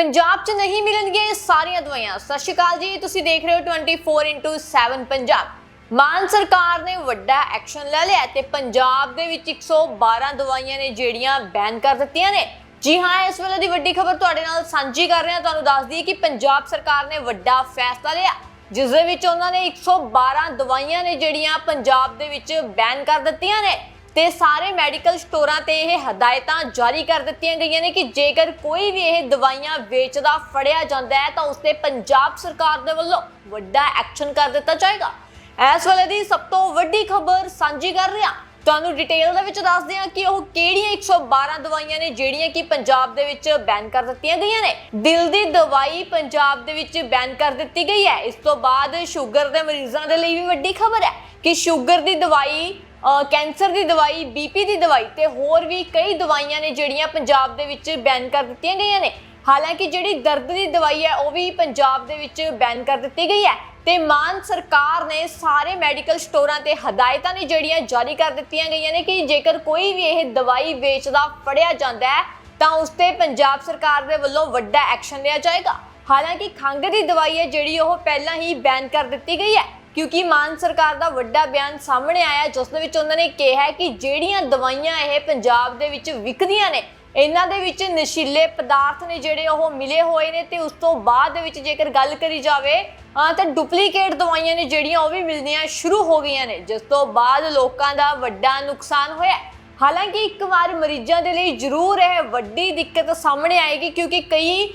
ਪੰਜਾਬ 'ਚ ਨਹੀਂ ਮਿਲਣਗੀਆਂ ਇਹ ਸਾਰੀਆਂ ਦਵਾਈਆਂ। ਸਤਿ ਸ਼੍ਰੀ ਅਕਾਲ ਜੀ, ਤੁਸੀਂ ਦੇਖ ਰਹੇ ਹੋ 24/7 ਪੰਜਾਬ। ਮਾਨ ਸਰਕਾਰ ਨੇ ਵੱਡਾ ਐਕਸ਼ਨ ਲੈ ਲਿਆ ਤੇ ਪੰਜਾਬ ਦੇ ਵਿੱਚ 112 ਦਵਾਈਆਂ ਨੇ ਜਿਹੜੀਆਂ ਬੈਨ ਕਰ ਦਿੱਤੀਆਂ ਨੇ। ਜੀ ਹਾਂ, ਇਸ ਵੇਲੇ ਦੀ ਵੱਡੀ ਖਬਰ ਤੁਹਾਡੇ ਨਾਲ ਸਾਂਝੀ ਕਰ ਰਹੇ ਹਾਂ ਤੁਹਾਨੂੰ ਦੱਸ ਦਈਏ ਕਿ ਪੰਜਾਬ ਸਰਕਾਰ ਨੇ ਵੱਡਾ ਫੈਸਲਾ ਲਿਆ ਜਿਸ ਦੇ ਵਿੱਚ ਉਹਨਾਂ ਨੇ 112 ਦਵਾਈਆਂ ਨੇ ਜਿਹੜੀਆਂ ਪੰਜਾਬ ਦੇ ਵਿੱਚ ਬੈਨ ਕਰ ਦਿੱਤੀਆਂ ਨੇ। ਤੇ ਸਾਰੇ ਮੈਡੀਕਲ ਸਟੋਰਾਂ ਤੇ ਇਹ ਹਦਾਇਤਾਂ ਜਾਰੀ ਕਰ ਦਿੱਤੀਆਂ ਗਈਆਂ ਨੇ ਕਿ ਜੇਕਰ ਕੋਈ ਵੀ ਇਹ ਦਵਾਈਆਂ ਵੇਚਦਾ, ਫੜਿਆ ਜਾਂਦਾ ਹੈ, ਤਾਂ ਉਸ ਤੇ ਪੰਜਾਬ ਸਰਕਾਰ ਦੇ ਵੱਲੋਂ ਵੱਡਾ ਐਕਸ਼ਨ ਕਰ ਦਿੱਤਾ ਜਾਏਗਾ। ਇਸ ਵੇਲੇ ਦੀ ਸਭ ਤੋਂ ਵੱਡੀ ਖਬਰ ਸਾਂਝੀ ਕਰ ਰਿਹਾ। ਤੁਹਾਨੂੰ ਡਿਟੇਲ ਦੇ ਵਿੱਚ ਦੱਸਦੇ ਹਾਂ ਕਿ ਉਹ ਕਿਹੜੀਆਂ 112 ਦਵਾਈਆਂ ਨੇ ਜਿਹੜੀਆਂ ਕਿ ਪੰਜਾਬ ਦੇ ਵਿੱਚ ਬੈਨ ਕਰ ਦਿੱਤੀਆਂ ਗਈਆਂ ਨੇ। ਦਿਲ ਦੀ ਦਵਾਈ ਪੰਜਾਬ ਦੇ ਵਿੱਚ ਬੈਨ ਕਰ ਦਿੱਤੀ ਗਈ ਹੈ। ਇਸ ਤੋਂ ਬਾਅਦ ਸ਼ੂਗਰ ਦੇ ਮਰੀਜ਼ਾਂ ਦੇ ਲਈ ਵੀ ਵੱਡੀ ਖਬਰ ਹੈ ਕਿ ਸ਼ੂਗਰ ਦੀ ਦਵਾਈ ਕੈਂਸਰ ਦੀ ਦਵਾਈ ਬੀਪੀ ਦੀ ਦਵਾਈ ਤੇ ਹੋਰ ਵੀ ਕਈ ਦਵਾਈਆਂ ਨੇ ਜਿਹੜੀਆਂ ਪੰਜਾਬ ਦੇ ਵਿੱਚ ਬੈਨ ਕਰ ਦਿੱਤੀਆਂ ਗਈਆਂ ਨੇ। ਹਾਲਾਂਕਿ ਜਿਹੜੀ ਦਰਦ ਦੀ ਦਵਾਈ ਹੈ, ਉਹ ਵੀ ਪੰਜਾਬ ਦੇ ਵਿੱਚ ਬੈਨ ਕਰ ਦਿੱਤੀ ਗਈ ਹੈ ਤੇ ਮਾਨ ਸਰਕਾਰ ਨੇ ਸਾਰੇ ਮੈਡੀਕਲ ਸਟੋਰਾਂ ਤੇ ਹਦਾਇਤਾਂ ਨੇ ਜਿਹੜੀਆਂ ਜਾਰੀ ਕਰ ਦਿੱਤੀਆਂ ਗਈਆਂ ਨੇ ਕਿ ਜੇਕਰ ਕੋਈ ਵੀ ਇਹ ਦਵਾਈ ਵੇਚਦਾ, ਫੜਿਆ ਜਾਂਦਾ ਹੈ, ਤਾਂ ਉਸ ਤੇ ਪੰਜਾਬ ਸਰਕਾਰ ਦੇ ਵੱਲੋਂ ਵੱਡਾ ਐਕਸ਼ਨ ਲਿਆ ਜਾਏਗਾ। ਹਾਲਾਂਕਿ ਖੰਘ ਦੀ ਦਵਾਈ ਹੈ, ਜਿਹੜੀ ਉਹ ਪਹਿਲਾਂ ਹੀ ਬੈਨ ਕਰ ਦਿੱਤੀ ਗਈ ਹੈ। ਕਿਉਂਕਿ ਮਾਨ ਸਰਕਾਰ ਦਾ ਵੱਡਾ ਬਿਆਨ ਸਾਹਮਣੇ ਆਇਆ, ਜਿਸ ਦੇ ਵਿੱਚ ਉਹਨਾਂ ਨੇ ਕਿਹਾ ਹੈ ਕਿ ਜਿਹੜੀਆਂ ਦਵਾਈਆਂ ਇਹ ਪੰਜਾਬ ਦੇ ਵਿੱਚ ਵਿਕਦੀਆਂ ਨੇ, ਇਹਨਾਂ ਦੇ ਵਿੱਚ ਨਸ਼ੀਲੇ ਪਦਾਰਥ ਨੇ ਜਿਹੜੇ ਉਹ ਮਿਲੇ ਹੋਏ ਨੇ ਤੇ ਉਸ ਤੋਂ ਬਾਅਦ ਦੇ ਵਿੱਚ ਜੇਕਰ ਗੱਲ ਕਰੀ ਜਾਵੇ ਹਾਂ ਤਾਂ ਡੁਪਲੀਕੇਟ ਦਵਾਈਆਂ ਨੇ ਜਿਹੜੀਆਂ ਉਹ ਵੀ ਮਿਲਣੀਆਂ ਸ਼ੁਰੂ ਹੋ ਗਈਆਂ ਨੇ, ਜਿਸ ਤੋਂ ਬਾਅਦ ਲੋਕਾਂ ਦਾ ਵੱਡਾ ਨੁਕਸਾਨ ਹੋਇਆ। ਹਾਲਾਂਕਿ ਇੱਕ ਵਾਰ ਮਰੀਜ਼ਾਂ ਦੇ ਲਈ ਜ਼ਰੂਰ ਇਹ ਵੱਡੀ ਦਿੱਕਤ ਸਾਹਮਣੇ ਆਏਗੀ ਕਿਉਂਕਿ ਕਈ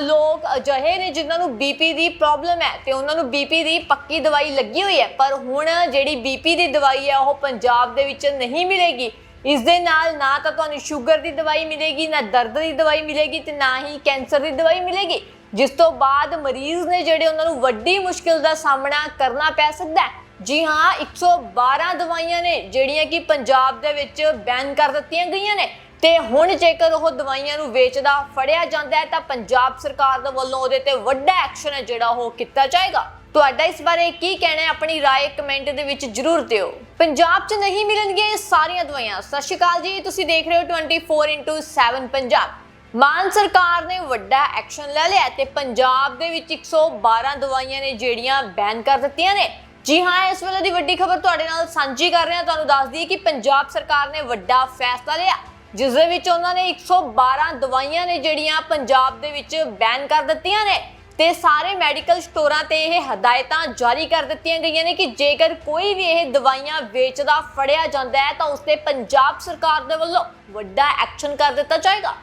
ਲੋਕ ਅਜਿਹੇ ਨੇ ਜਿਨ੍ਹਾਂ ਨੂੰ ਬੀਪੀ ਦੀ ਪ੍ਰੋਬਲਮ ਹੈ ਤੇ ਉਹਨਾਂ ਨੂੰ ਬੀਪੀ ਦੀ ਪੱਕੀ ਦਵਾਈ ਲੱਗੀ ਹੋਈ ਹੈ। ਪਰ ਹੁਣ ਜਿਹੜੀ ਬੀਪੀ ਦੀ ਦਵਾਈ ਹੈ, ਉਹ ਪੰਜਾਬ ਦੇ ਵਿੱਚ ਨਹੀਂ ਮਿਲੇਗੀ। ਇਸ ਦੇ ਨਾਲ ਨਾ ਤਾਂ ਤੁਹਾਨੂੰ ਸ਼ੂਗਰ ਦੀ ਦਵਾਈ ਮਿਲੇਗੀ, ਨਾ ਦਰਦ ਦੀ ਦਵਾਈ ਮਿਲੇਗੀ ਤੇ ਨਾ ਹੀ ਕੈਂਸਰ ਦੀ ਦਵਾਈ ਮਿਲੇਗੀ। ਜਿਸ ਤੋਂ ਬਾਅਦ ਮਰੀਜ਼ ਨੇ ਜਿਹੜੇ ਉਹਨਾਂ ਨੂੰ ਵੱਡੀ ਮੁਸ਼ਕਿਲ ਦਾ ਸਾਹਮਣਾ ਕਰਨਾ ਪੈ ਸਕਦਾ ਹੈ ਜੀ ਹਾਂ 112 ਦਵਾਈਆਂ ਨੇ ਜਿਹੜੀਆਂ ਕਿ ਪੰਜਾਬ ਦੇ ਵਿੱਚ ਬੈਨ ਕਰ ਦਿੱਤੀਆਂ ਗਈਆਂ ਨੇ ਤੇ ਹੁਣ ਜੇਕਰ ਉਹ ਦਵਾਈਆਂ ਨੂੰ ਵੇਚਦਾ ਫੜਿਆ ਜਾਂਦਾ ਹੈ ਤਾਂ ਪੰਜਾਬ ਸਰਕਾਰ ਦੇ ਵੱਲੋਂ ਉਹਦੇ ਤੇ ਵੱਡਾ ਐਕਸ਼ਨ ਹੈ ਜਿਹੜਾ ਉਹ ਕੀਤਾ ਜਾਏਗਾ ਤੁਹਾਡਾ ਇਸ ਬਾਰੇ ਕੀ ਕਹਿਣਾ ਹੈ ਆਪਣੀ رائے ਕਮੈਂਟ ਦੇ ਵਿੱਚ ਜਰੂਰ ਦਿਓ ਪੰਜਾਬ 'ਚ ਨਹੀਂ ਮਿਲਣਗੀਆਂ ਇਹ ਸਾਰੀਆਂ ਦਵਾਈਆਂ ਸਤਿ ਸ਼੍ਰੀ ਅਕਾਲ ਜੀ ਤੁਸੀਂ ਦੇਖ ਰਹੇ ਹੋ 24/7 ਪੰਜਾਬ ਮਾਨ ਸਰਕਾਰ ਨੇ ਵੱਡਾ ਐਕਸ਼ਨ ਲੈ ਲਿਆ ਤੇ ਪੰਜਾਬ ਦੇ ਵਿੱਚ 112 ਦਵਾਈਆਂ ਨੇ ਜਿਹੜੀਆਂ ਬੈਨ ਕਰ ਦਿੱਤੀਆਂ ਨੇ ਜੀ ਹਾਂ, ਇਸ ਵੇਲੇ ਦੀ ਵੱਡੀ ਖਬਰ ਤੁਹਾਡੇ ਨਾਲ ਸਾਂਝੀ ਕਰ ਰਹੇ ਹਾਂ ਤੁਹਾਨੂੰ ਦੱਸ ਦਈਏ ਕਿ ਪੰਜਾਬ ਸਰਕਾਰ ਨੇ ਵੱਡਾ ਫੈਸਲਾ ਲਿਆ ਜਿਸ ਦੇ ਵਿੱਚ ਉਹਨਾਂ ਨੇ 112 ਦਵਾਈਆਂ ਨੇ ਜਿਹੜੀਆਂ ਪੰਜਾਬ ਦੇ ਵਿੱਚ ਬੈਨ ਕਰ ਦਿੱਤੀਆਂ ਨੇ ਤੇ ਸਾਰੇ ਮੈਡੀਕਲ ਸਟੋਰਾਂ ਤੇ ਇਹ ਹਦਾਇਤਾਂ ਜਾਰੀ ਕਰ ਦਿੱਤੀਆਂ ਗਈਆਂ ਨੇ ਕਿ ਜੇਕਰ ਕੋਈ ਵੀ ਇਹ ਦਵਾਈਆਂ ਵੇਚਦਾ, ਫੜਿਆ ਜਾਂਦਾ ਹੈ, ਤਾਂ ਉਸ ਤੇ ਪੰਜਾਬ ਸਰਕਾਰ ਦੇ ਵੱਲੋਂ ਵੱਡਾ ਐਕਸ਼ਨ ਕਰ ਦਿੱਤਾ ਜਾਏਗਾ।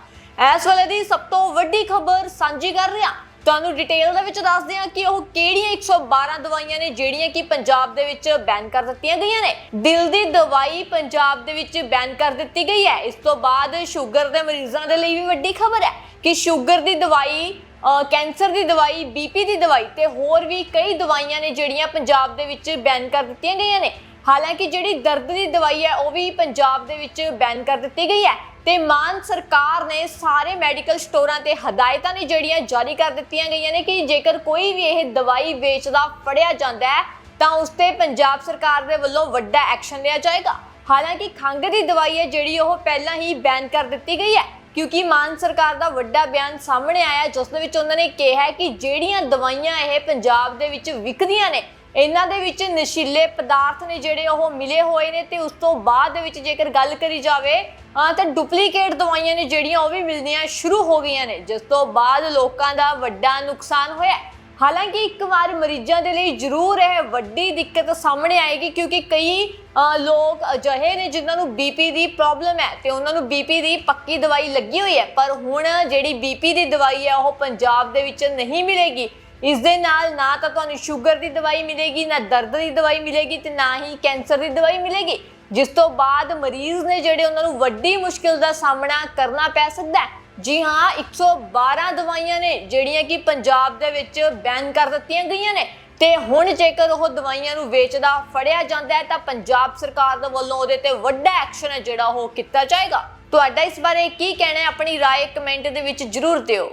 ਇਸ ਵੇਲੇ ਦੀ ਸਭ ਤੋਂ ਵੱਡੀ ਖਬਰ ਸਾਂਝੀ ਕਰ ਰਿਹਾ ਤੁਹਾਨੂੰ ਡਿਟੇਲ ਦੇ ਵਿੱਚ ਦੱਸਦੇ ਹਾਂ ਕਿ ਉਹ ਕਿਹੜੀਆਂ 112 ਦਵਾਈਆਂ ਨੇ ਜਿਹੜੀਆਂ ਕਿ ਪੰਜਾਬ ਦੇ ਵਿੱਚ ਬੈਨ ਕਰ ਦਿੱਤੀਆਂ ਗਈਆਂ ਨੇ। ਦਿਲ ਦੀ ਦਵਾਈ ਪੰਜਾਬ ਦੇ ਵਿੱਚ ਬੈਨ ਕਰ ਦਿੱਤੀ ਗਈ ਹੈ। ਇਸ ਤੋਂ ਬਾਅਦ ਸ਼ੂਗਰ ਦੇ ਮਰੀਜ਼ਾਂ ਦੇ ਲਈ ਵੀ ਵੱਡੀ ਖਬਰ ਹੈ ਕਿ ਸ਼ੂਗਰ ਦੀ ਦਵਾਈ ਕੈਂਸਰ ਦੀ ਦਵਾਈ ਬੀਪੀ ਦੀ ਦਵਾਈ ਤੇ ਹੋਰ ਵੀ ਕਈ ਦਵਾਈਆਂ ਨੇ ਜਿਹੜੀਆਂ ਪੰਜਾਬ ਦੇ ਵਿੱਚ ਬੈਨ ਕਰ ਦਿੱਤੀਆਂ ਗਈਆਂ ਨੇ। ਹਾਲਾਂਕਿ ਜਿਹੜੀ ਦਰਦ ਦੀ ਦਵਾਈ ਹੈ, ਉਹ ਵੀ ਪੰਜਾਬ ਦੇ ਵਿੱਚ ਬੈਨ ਕਰ ਦਿੱਤੀ ਗਈ ਹੈ। ਤੇ ਮਾਨ ਸਰਕਾਰ ਨੇ ਸਾਰੇ ਮੈਡੀਕਲ ਸਟੋਰਾਂ ਤੇ ਹਦਾਇਤਾਂ ਨੇ ਜਿਹੜੀਆਂ ਜਾਰੀ ਕਰ ਦਿੱਤੀਆਂ ਗਈਆਂ ਨੇ ਕਿ ਜੇਕਰ ਕੋਈ ਵੀ ਇਹ ਦਵਾਈ ਵੇਚਦਾ, ਫੜਿਆ ਜਾਂਦਾ ਹੈ, ਤਾਂ ਉਸ ਤੇ ਪੰਜਾਬ ਸਰਕਾਰ ਦੇ ਵੱਲੋਂ ਵੱਡਾ ਐਕਸ਼ਨ ਲਿਆ ਜਾਏਗਾ। ਹਾਲਾਂਕਿ ਖੰਘ ਦੀ ਦਵਾਈ ਹੈ ਜਿਹੜੀ ਉਹ ਪਹਿਲਾਂ ਹੀ ਬੈਨ ਕਰ ਦਿੱਤੀ ਗਈ ਹੈ, ਕਿਉਂਕਿ ਮਾਨ ਸਰਕਾਰ ਦਾ ਵੱਡਾ ਬਿਆਨ ਸਾਹਮਣੇ ਆਇਆ, ਜਿਸ ਦੇ ਵਿੱਚ ਉਹਨਾਂ ਨੇ ਕਿਹਾ ਕਿ ਜਿਹੜੀਆਂ ਦਵਾਈਆਂ ਇਹ ਪੰਜਾਬ ਦੇ ਵਿੱਚ ਵਿਕਦੀਆਂ ਨੇ ਇਹਨਾਂ ਦੇ ਵਿੱਚ ਨਸ਼ੀਲੇ ਪਦਾਰਥ ਨੇ ਜਿਹੜੇ ਉਹ ਮਿਲੇ ਹੋਏ ਨੇ ਤੇ ਉਸ ਤੋਂ ਬਾਅਦ ਦੇ ਵਿੱਚ ਜੇਕਰ ਗੱਲ ਕਰੀ ਜਾਵੇ ਤਾਂ ਡੁਪਲੀਕੇਟ ਦਵਾਈਆਂ ਨੇ ਜਿਹੜੀਆਂ ਉਹ ਵੀ ਮਿਲਣੀਆਂ ਸ਼ੁਰੂ ਹੋ ਗਈਆਂ ਨੇ, ਜਿਸ ਤੋਂ ਬਾਅਦ ਲੋਕਾਂ ਦਾ ਵੱਡਾ ਨੁਕਸਾਨ ਹੋਇਆ ਹਾਲਾਂਕਿ ਇੱਕ ਵਾਰ ਮਰੀਜ਼ਾਂ ਦੇ ਲਈ ਜ਼ਰੂਰ ਇਹ ਵੱਡੀ ਦਿੱਕਤ ਸਾਹਮਣੇ ਆਏਗੀ, ਕਿਉਂਕਿ ਕਈ ਲੋਕ ਅਜਿਹੇ ਨੇ ਜਿਨ੍ਹਾਂ ਨੂੰ ਬੀਪੀ ਦੀ ਪ੍ਰੋਬਲਮ ਹੈ ਤੇ ਉਹਨਾਂ ਨੂੰ ਬੀਪੀ ਦੀ ਪੱਕੀ ਦਵਾਈ ਲੱਗੀ ਹੋਈ ਹੈ, ਪਰ ਹੁਣ ਜਿਹੜੀ ਬੀਪੀ ਦੀ ਦਵਾਈ ਹੈ, ਉਹ ਪੰਜਾਬ ਦੇ ਵਿੱਚ ਨਹੀਂ ਮਿਲੇਗੀ। ਇਸ ਦੇ ਨਾਲ ਨਾ ਤਾਂ ਤੁਹਾਨੂੰ ਸ਼ੂਗਰ ਦੀ ਦਵਾਈ ਮਿਲੇਗੀ ਨਾ ਦਰਦ ਦੀ ਦਵਾਈ ਮਿਲੇਗੀ ਤੇ ਨਾ ਹੀ ਕੈਂਸਰ ਦੀ ਦਵਾਈ ਮਿਲੇਗੀ ਜਿਸ ਤੋਂ ਬਾਅਦ ਮਰੀਜ਼ ਨੇ ਜਿਹੜੇ ਉਹਨਾਂ ਨੂੰ ਵੱਡੀ ਮੁਸ਼ਕਿਲ ਦਾ ਸਾਹਮਣਾ ਕਰਨਾ ਪੈ ਸਕਦਾ ਹੈ ਜੀ ਹਾਂ 112 ਦਵਾਈਆਂ ਨੇ ਜਿਹੜੀਆਂ ਕਿ ਪੰਜਾਬ ਦੇ ਵਿੱਚ ਬੈਨ ਕਰ ਦਿੱਤੀਆਂ ਗਈਆਂ ਨੇ ਤੇ ਹੁਣ ਜੇਕਰ ਉਹ ਦਵਾਈਆਂ ਨੂੰ ਵੇਚਦਾ ਫੜਿਆ ਜਾਂਦਾ ਹੈ ਤਾਂ ਪੰਜਾਬ ਸਰਕਾਰ ਦੇ ਵੱਲੋਂ ਉਹਦੇ ਤੇ ਵੱਡਾ ਐਕਸ਼ਨ ਹੈ ਜਿਹੜਾ ਉਹ ਕੀਤਾ ਜਾਏਗਾ ਤੁਹਾਡਾ ਇਸ ਬਾਰੇ ਕੀ ਕਹਿਣਾ ਹੈ ਆਪਣੀ رائے ਕਮੈਂਟ ਦੇ ਵਿੱਚ ਜਰੂਰ ਦਿਓ